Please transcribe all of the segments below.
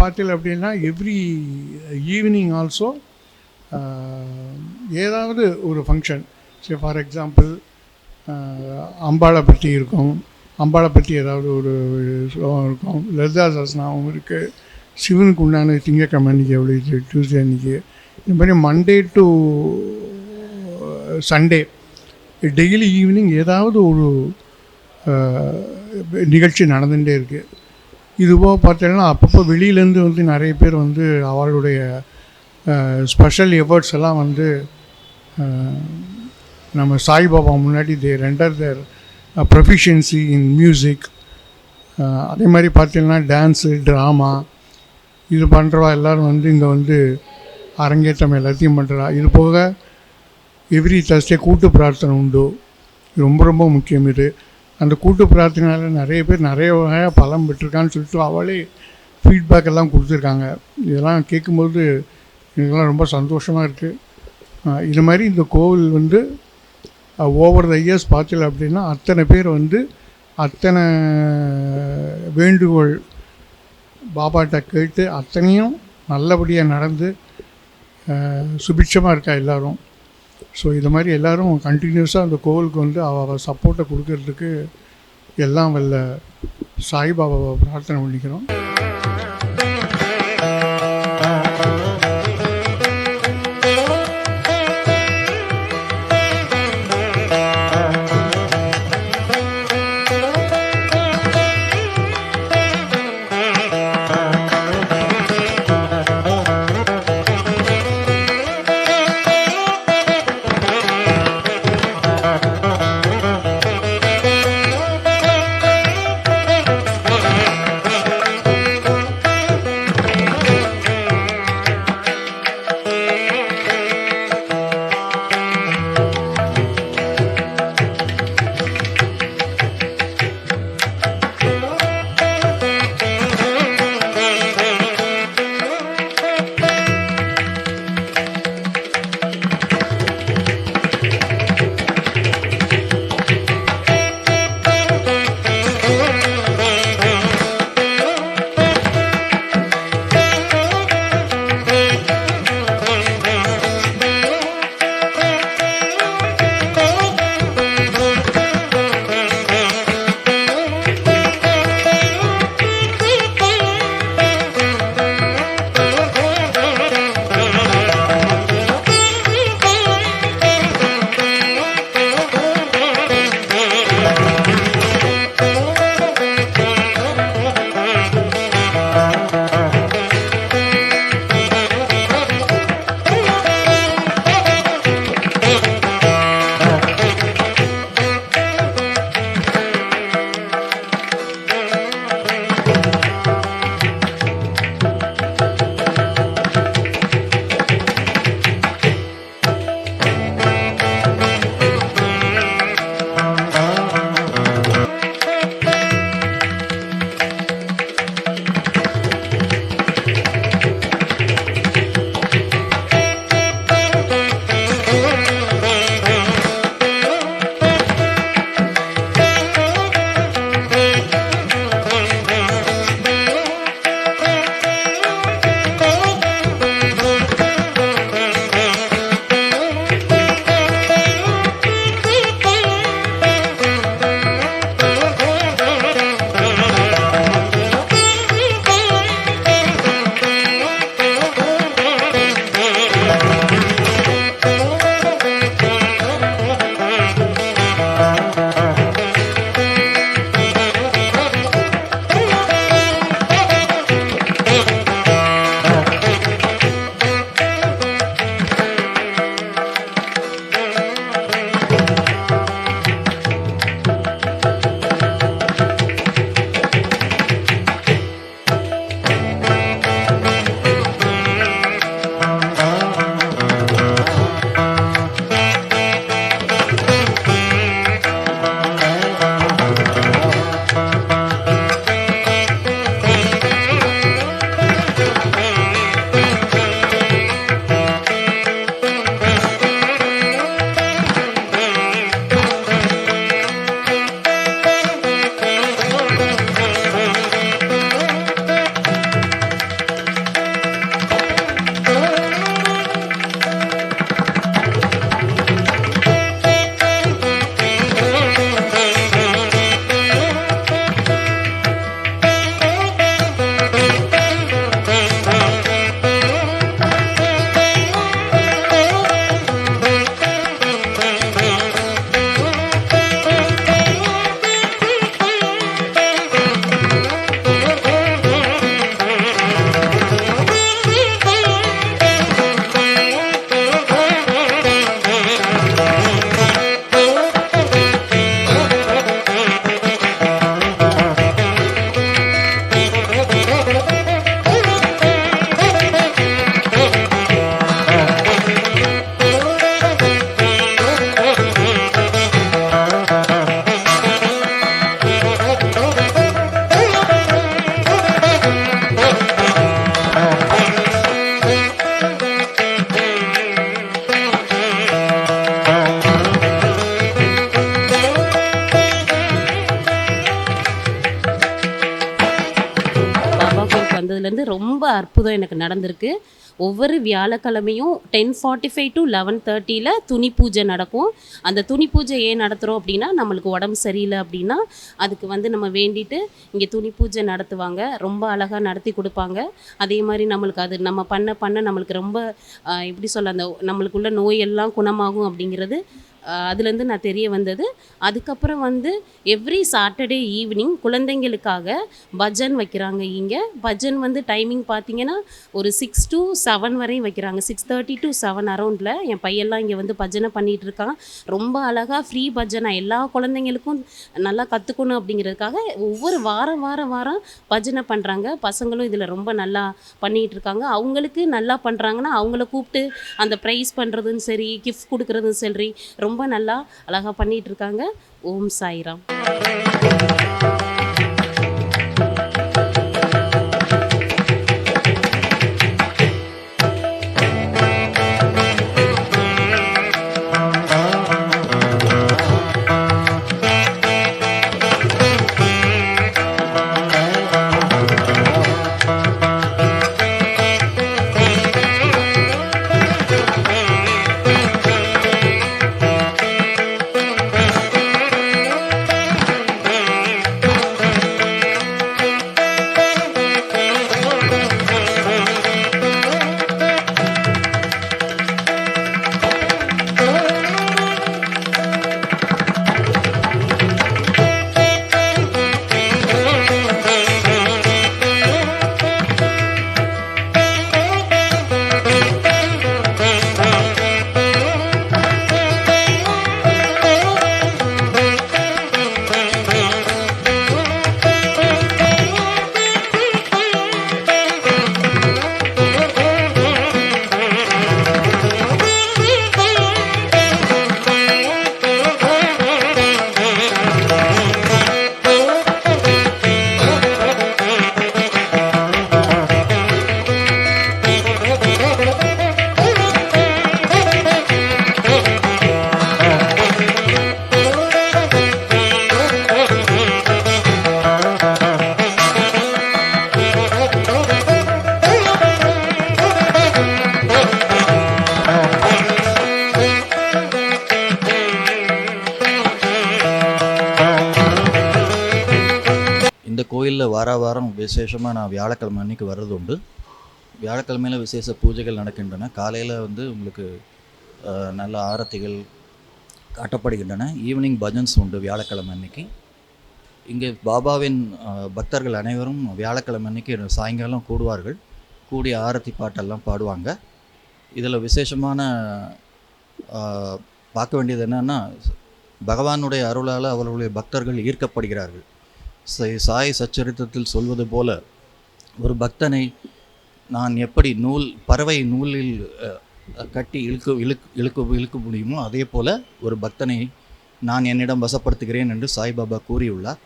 பார்த்தீங்க அப்படின்னா every evening also ஏதாவது ஒரு ஃபங்க்ஷன் சரி ஃபார் எக்ஸாம்பிள் அம்பாளை பற்றி இருக்கும். அம்பாளை பற்றி ஏதாவது ஒரு ஸ்லோகம் இருக்கும். லலிதா சாஸ்திரம் இருக்குது சிவனுக்கு உண்டான திங்கக்கிழமை அன்றைக்கி எவ்வளோ டியூஸ்டே அன்றைக்கி இந்த மாதிரி Monday to Sunday daily evening ஏதாவது ஒரு நிகழ்ச்சி நடந்துகிட்டே இருக்குது இதுபோக பார்த்தீங்கன்னா அப்பப்போ வெளியிலேருந்து வந்து நிறைய பேர் வந்து அவளுடைய ஸ்பெஷல் எஃபர்ட்ஸ் எல்லாம் வந்து நம்ம சாய்பாபா முன்னாடி they render their proficiency in music அதே மாதிரி பார்த்தீங்கன்னா டான்ஸு ட்ராமா இது பண்ணுறவா எல்லோரும் வந்து இங்கே வந்து அரங்கேற்றம் எல்லாத்தையும் பண்ணுறா இது போக எவ்ரி தர்ஸ்டே கூட்டு பிரார்த்தனை உண்டு. ரொம்ப ரொம்ப முக்கியம் இது. அந்த கூட்டு பிரார்த்தனையால் நிறைய பேர் நிறைய வகையாக பலம் பெற்றிருக்கான்னு சொல்லிட்டு அவளே ஃபீட்பேக் எல்லாம் கொடுத்துருக்காங்க. இதெல்லாம் கேட்கும்போது இதெல்லாம் ரொம்ப சந்தோஷமாக இருக்குது இது மாதிரி இந்த கோவில் வந்து ஓவர் த இயர்ஸ் பார்த்தல அப்படின்னா அத்தனை பேர் வந்து அத்தனை வேண்டுகோள் பாபாட்ட கேட்டு அத்தனையும் நல்லபடியாக நடந்து சுபிட்சமாக இருக்கா எல்லாரும். ஸோ இது மாதிரி எல்லோரும் கண்டினியூஸாக அந்த கோவிலுக்கு வந்து அவள் சப்போர்ட்டை கொடுக்கறதுக்கு எல்லாம் வல்ல சாய்பாபாவை பிரார்த்தனை பண்ணிக்கிறோம். அற்புதம் எனக்கு நடந்திருக்கு. ஒவ்வொரு வியாழக்கிழமையும் ten forty five to eleven தேர்ட்டியில் துணி பூஜை நடக்கும். அந்த துணி பூஜை ஏன் நடத்துகிறோம் அப்படின்னா நம்மளுக்கு உடம்பு சரியில்லை அப்படின்னா அதுக்கு வந்து நம்ம வேண்டிட்டு இங்கே துணி பூஜை நடத்துவாங்க. ரொம்ப அழகாக நடத்தி கொடுப்பாங்க. அதே மாதிரி நம்மளுக்கு அது நம்ம பண்ண பண்ண நம்மளுக்கு ரொம்ப எப்படி சொல்ல அந்த நம்மளுக்குள்ள நோயெல்லாம் குணமாகும் அப்படிங்கிறது அதுலேருந்து நான் தெரிய வந்தது. அதுக்கப்புறம் வந்து எவ்ரி சாட்டர்டே ஈவினிங் குழந்தைங்களுக்காக பஜன் வைக்கிறாங்க இங்கே. பஜன் வந்து டைமிங் பார்த்தீங்கன்னா ஒரு சிக்ஸ் டு செவன் வரையும் வைக்கிறாங்க. சிக்ஸ் தேர்ட்டி டு செவன் அரௌண்டில் என் பையன்லாம் இங்கே வந்து பஜனை பண்ணிகிட்டு இருக்கான். ரொம்ப அழகாக ஃப்ரீ பஜனை. எல்லா குழந்தைங்களுக்கும் நல்லா கற்றுக்கணும் அப்படிங்கிறதுக்காக ஒவ்வொரு வாரம் வாரம் வாரம் பஜனை பண்ணுறாங்க பசங்களும் இதில் ரொம்ப நல்லா பண்ணிகிட்டு இருக்காங்க. அவங்களுக்கு நல்லா பண்ணுறாங்கன்னா அவங்கள கூப்பிட்டு அந்த ப்ரைஸ் பண்ணுறதும் சரி கிஃப்ட் கொடுக்குறதும் சரி ரொம்ப ரொம்ப நல்லா அழகாக பண்ணிகிட்ருக்காங்க ஓம் சாய்ராம். விசேஷமாக நான் வியாழக்கிழமை அன்னைக்கு வர்றது உண்டு. வியாழக்கிழமையில் விசேஷ பூஜைகள் நடக்கின்றன. காலையில் வந்து உங்களுக்கு நல்ல ஆரத்திகள் காட்டப்படுகின்றன. ஈவினிங் பஜன்ஸ் உண்டு வியாழக்கிழமை அன்னைக்கு. இங்கே பாபாவின் பக்தர்கள் அனைவரும் வியாழக்கிழமை அன்னைக்கு சாயங்காலம் கூடுவார்கள். கூடிய ஆரத்தி பாட்டெல்லாம் பாடுவாங்க. இதில் விசேஷமான பார்க்க வேண்டியது என்னென்னா பகவானுடைய அருளால் அவர்களுடைய பக்தர்கள் ஈர்க்கப்படுகிறார்கள். சாய் சச்சரித்தத்தில் சொல்வது போல ஒரு பக்தனை நான் எப்படி நூல் பறவை நூலில் கட்டி இழுக்கு இழுக்கு இழுக்கு இழுக்க முடியுமோ அதே போல் ஒரு பக்தனை நான் என்னிடம் வசப்படுத்துகிறேன் என்று சாய்பாபா கூறியுள்ளார்.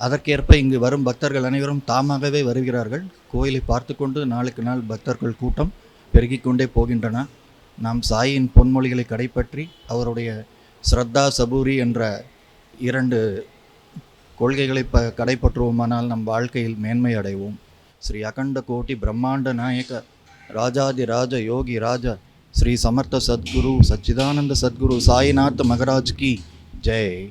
அதற்கேற்ப இங்கு வரும் பக்தர்கள் அனைவரும் தாமாகவே வருகிறார்கள். கோயிலை பார்த்து கொண்டு நாளுக்கு நாள் பக்தர்கள் கூட்டம் பெருகிக் கொண்டே போகின்றன. நாம் சாயின் பொன்மொழிகளை கடைப்பற்றி அவருடைய ஸ்ரத்தா சபூரி என்ற இரண்டு கொள்கைகளை ப கடைப்பற்றுவோமானால் நம் வாழ்க்கையில் மேன்மை அடைவோம். ஸ்ரீ அகண்ட கோட்டி பிரம்மாண்ட நாயக ராஜாதி ராஜ யோகி ராஜா ஸ்ரீ சமர்த்த சத்குரு சச்சிதானந்த சத்குரு சாய்நாத் மகராஜ் கி. ஜெய்.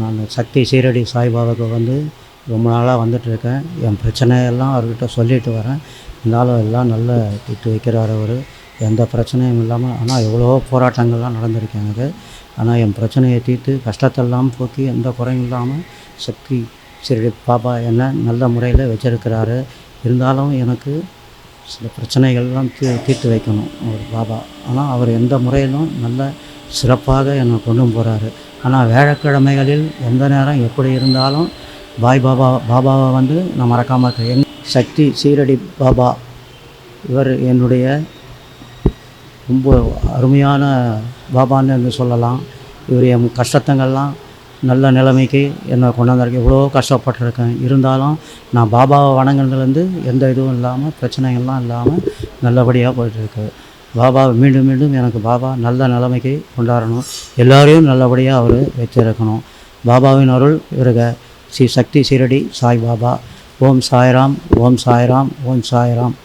நான் சக்தி சீரடி சாய்பாபாவுக்கு வந்து ரொம்ப நாளாக வந்துட்டுருக்கேன். என் பிரச்சனையெல்லாம் அவர்கிட்ட சொல்லிட்டு வரேன். இருந்தாலும் எல்லாம் நல்ல தீர்த்து வைக்கிறார் அவர். எந்த பிரச்சனையும் இல்லாமல் ஆனால் எவ்வளோ போராட்டங்கள்லாம் நடந்திருக்கு எனக்கு. ஆனால் என் பிரச்சனையை தீர்த்து கஷ்டத்தெல்லாம் போக்கி எந்த குறையும் இல்லாமல் சக்தி சீரடி பாபா என்ன நல்ல முறையில் வச்சிருக்கிறாரு. இருந்தாலும் எனக்கு சில பிரச்சனைகள்லாம் தீ தீர்த்து வைக்கணும் அவர் பாபா. ஆனால் அவர் எந்த முறையிலும் நல்ல சிறப்பாக என்னை கொண்டு போகிறாரு ஆனால் வேழக்கிழமைகளில் எந்த நேரம் எப்படி இருந்தாலும் பாய் பாபா பாபாவை வந்து நான் மறக்காமல் இருக்கேன் என் சக்தி சீரடி பாபா இவர் என்னுடைய ரொம்ப அருமையான பாபான்னு என்று சொல்லலாம். இவர் என் கஷ்டத்தங்கள்லாம் நல்ல நிலைமைக்கு என்னை கொண்டாந்துருக்கேன் இவ்வளோ கஷ்டப்பட்டிருக்கேன். இருந்தாலும் நான் பாபாவை வணங்குறதுலேருந்து எந்த இதுவும் இல்லாமல் பிரச்சனைகள்லாம் இல்லாமல் நல்லபடியாக போயிட்டுருக்கு. பாபா மீண்டும் மீண்டும் எனக்கு பாபா நல்ல நிலைமைக்கு கொண்டாடணும். எல்லாரையும் நல்லபடியாக அவர் வைத்திருக்கணும். பாபாவின் அருள் இருக ஸ்ரீ சக்தி சீரடி சாய் பாபா. ஓம் சாய்ராம் ஓம் சாய்ராம் ஓம் சாய்ராம்.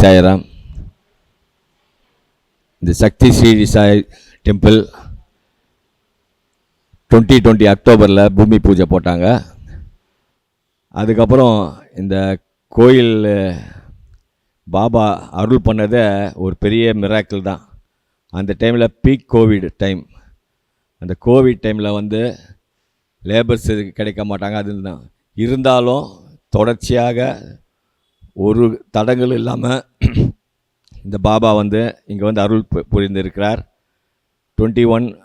சாய்ராம். இந்த Shakti Sri Sai temple twenty twenty அக்டோபரில் பூமி பூஜை போட்டாங்க. அதுக்கப்புறம் இந்த கோயில் பாபா அருள் பண்ணதை ஒரு பெரிய மிராக்கிள் தான். அந்த டைமில் பீக் கோவிட் டைம் அந்த கோவிட் டைமில் வந்து லேபர்ஸ் கிடைக்க மாட்டாங்க அது தான் இருந்தாலும் தொடர்ச்சியாக ஒரு தடங்கள் இல்லாமல் இந்த பாபா வந்து இங்கே வந்து அருள் பு- புரிந்திருக்கிறார். டுவெண்ட்டி ஒன்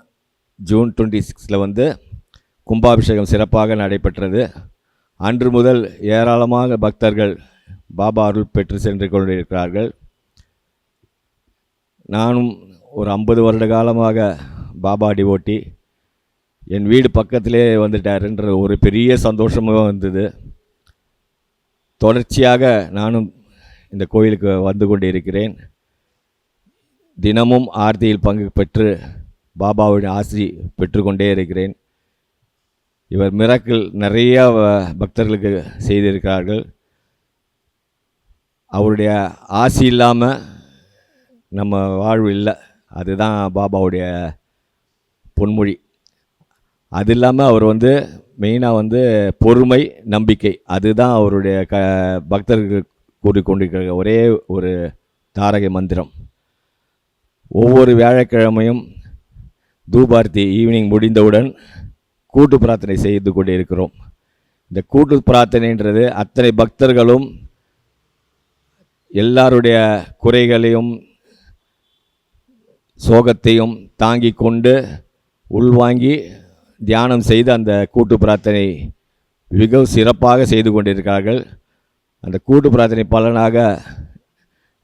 ஜூன் டுவெண்ட்டி சிக்ஸில் வந்து கும்பாபிஷேகம் சிறப்பாக நடைபெற்றது. அன்று முதல் ஏராளமாக பக்தர்கள் பாபா அருள் பெற்று சென்று கொண்டிருக்கிறார்கள். நானும் ஒரு ஐம்பது வருட காலமாக பாபா டிவோட்டி என் வீடு பக்கத்திலே வந்துட்டாருன்ற ஒரு பெரிய சந்தோஷமாக வந்தது தொடர்ச்சியாக நானும் இந்த கோயிலுக்கு வந்து கொண்டிருக்கிறேன். தினமும் ஆர்த்தியில் பங்கு பெற்று பாபாவுடைய ஆசி பெற்றுக்கொண்டே இருக்கிறேன். இவர் மிராக்கிள் நிறைய பக்தர்களுக்கு செய்திருக்கிறார்கள். அவருடைய ஆசி இல்லாமல் நம்ம வாழ்வு இல்லை. அதுதான் பாபாவுடைய பொன்மொழி. அது இல்லாமல் அவர் வந்து மெயினாக வந்து பொறுமை நம்பிக்கை. அதுதான் அவருடைய க பக்தர்கள் கூறிக்கொண்டிருக்கிற ஒரே ஒரு தாரக மந்திரம். ஒவ்வொரு வியாழக்கிழமையும் தூபார்த்தி ஈவினிங் முடிந்தவுடன் கூட்டு பிரார்த்தனை செய்து கொண்டிருக்கிறோம் இந்த கூட்டு பிரார்த்தனைன்றது அத்தனை பக்தர்களும் எல்லாருடைய குறைகளையும் சோகத்தையும் தாங்கி கொண்டு உள்வாங்கி தியானம் செய்து அந்த கூட்டு பிரார்த்தனை மிகவும் சிறப்பாக செய்து கொண்டிருக்கிறார்கள். அந்த கூட்டு பிரார்த்தனை பலனாக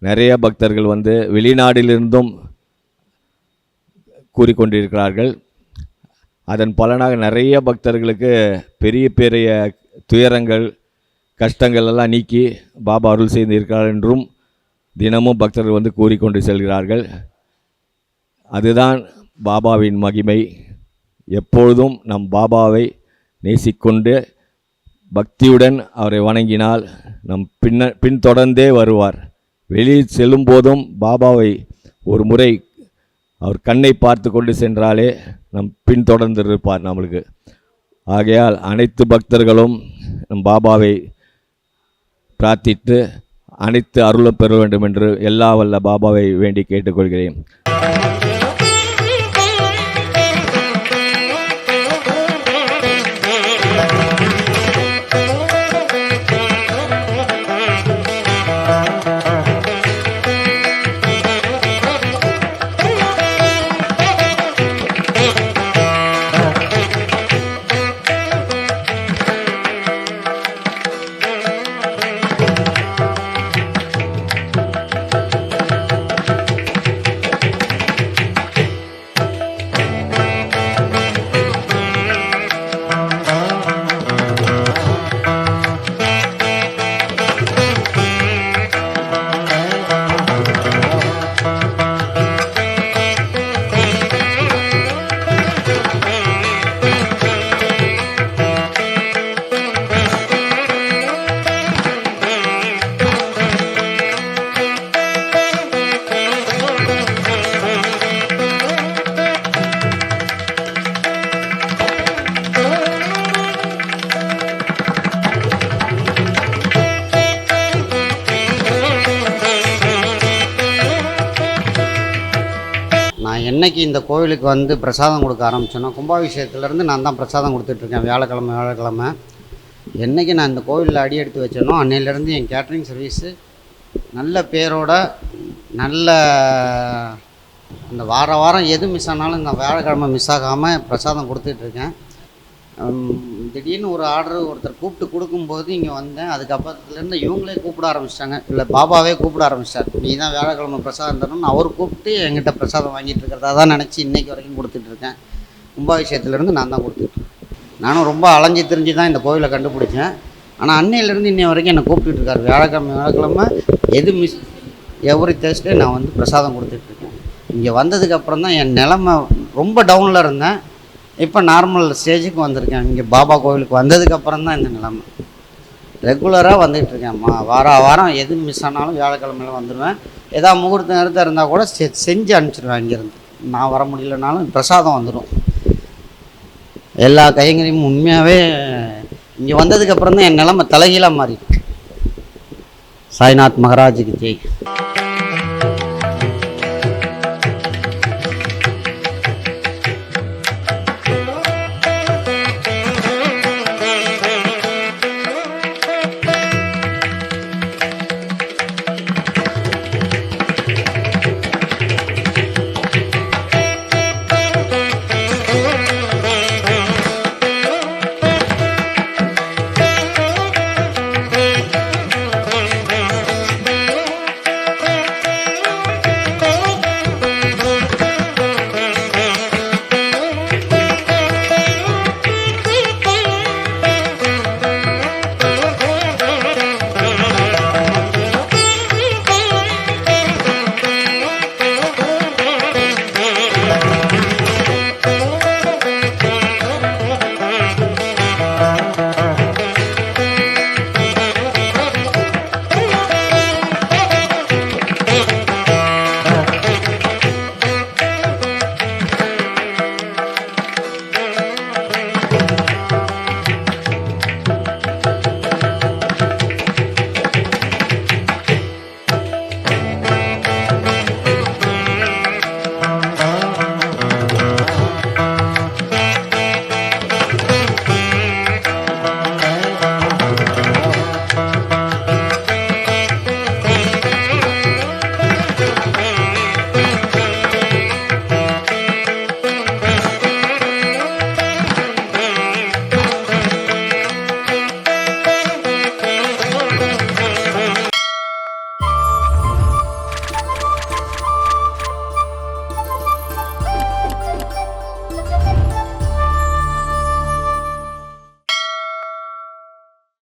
நிறைய பக்தர்கள் வந்து வெளிநாடிலிருந்தும் கூறிக்கொண்டிருக்கிறார்கள். அதன் பலனாக நிறைய பக்தர்களுக்கு பெரிய பெரிய துயரங்கள் கஷ்டங்கள் எல்லாம் நீக்கி பாபா அருள் செய்திருக்கிறார் என்றும் தினமும் பக்தர்கள் வந்து கூறிக்கொண்டு செல்கிறார்கள். அதுதான் பாபாவின் மகிமை. எப்பொழுதும் நம் பாபாவை நேசிக்கொண்டு பக்தியுடன் அவரை வணங்கினால் நம் பின்ன பின்தொடர்ந்தே வருவார். வெளியில் செல்லும் போதும் பாபாவை ஒரு முறை அவர் கண்ணை பார்த்து கொண்டு சென்றாலே நம் பின்தொடர்ந்து இருப்பார் நம்மளுக்கு. ஆகையால் அனைத்து பக்தர்களும் நம் பாபாவை பிரார்த்தித்து அனைத்து அருளும் பெற வேண்டும் என்று எல்லா வல்ல பாபாவை வேண்டி கேட்டுக்கொள்கிறேன். என்னைக்கு இந்த கோவிலுக்கு வந்து பிரசாதம் கொடுக்க ஆரம்பிச்சேனோ கும்பாபிஷேகத்துலேருந்து நான் தான் பிரசாதம் கொடுத்துட்ருக்கேன். வியாழக்கிழமை வியாழக்கிழமை. என்னைக்கு நான் இந்த கோவிலில் அடி எடுத்து வச்சேனோ அன்னையிலேருந்து என் கேட்ரிங் சர்வீஸு நல்ல பேரோட நல்ல அந்த வார வாரம் எது மிஸ் ஆனாலும் இந்த வியாழக்கிழமை மிஸ் ஆகாமல் பிரசாதம் கொடுத்துட்ருக்கேன். திடீர்னு ஒரு ஆர்டர் ஒருத்தர் கூப்பிட்டு கொடுக்கும்போது இங்கே வந்தேன். அதுக்கப்புறத்துலேருந்து இவங்களே கூப்பிட ஆரம்பிச்சிட்டாங்க. இல்லை பாபாவே கூப்பிட ஆரம்பிச்சிட்டார். நீ தான் வியாழக்கிழமை பிரசாதம் தரணும்னு அவர் கூப்பிட்டு என்கிட்ட பிரசாதம் வாங்கிட்டு இருக்கிறதா தான் நினச்சி இன்னைக்கு வரைக்கும் கொடுத்துட்ருக்கேன் கும்பாபிஷேகத்துலேருந்து நான் தான் கொடுத்துட்ருக்கேன் நானும் ரொம்ப அலைஞ்சி திரிஞ்சு தான் இந்த கோவிலை கண்டுபிடிச்சேன். ஆனால் அன்னையிலேருந்து இன்னை வரைக்கும் என்னை கூப்பிட்டுட்டு இருக்காரு. வியாழக்கிழமை வியாழக்கிழமை எது மிஸ் எவ்ரி தேர்ஸ்டே நான் வந்து பிரசாதம் கொடுத்துட்ருக்கேன் இங்கே வந்ததுக்கப்புறம் தான் என் நிலமை ரொம்ப டவுனில் இருந்தேன். இப்போ நார்மல் ஸ்டேஜுக்கு வந்திருக்கேன். இங்கே பாபா கோவிலுக்கு வந்ததுக்கப்புறம் தான் இந்த நிலைமை. ரெகுலராக வந்துகிட்ருக்கேன்மா வார வாரம் எது மிஸ் ஆனாலும் வியாழக்கிழமையில வந்துடுவேன் ஏதாவது முகூர்த்த நேரத்தில் இருந்தால் கூட செ செஞ்சு அனுப்பிச்சிடுவேன் இங்கேருந்து. நான் வர முடியலனாலும் பிரசாதம் வந்துடும் எல்லா கைங்கரியும் உண்மையாகவே இங்கே வந்ததுக்கப்புறம் தான் என் நிலைமை தலைகீழாக மாறிடுச்சு. சாய்நாத் மகாராஜுக்கு ஜெய்.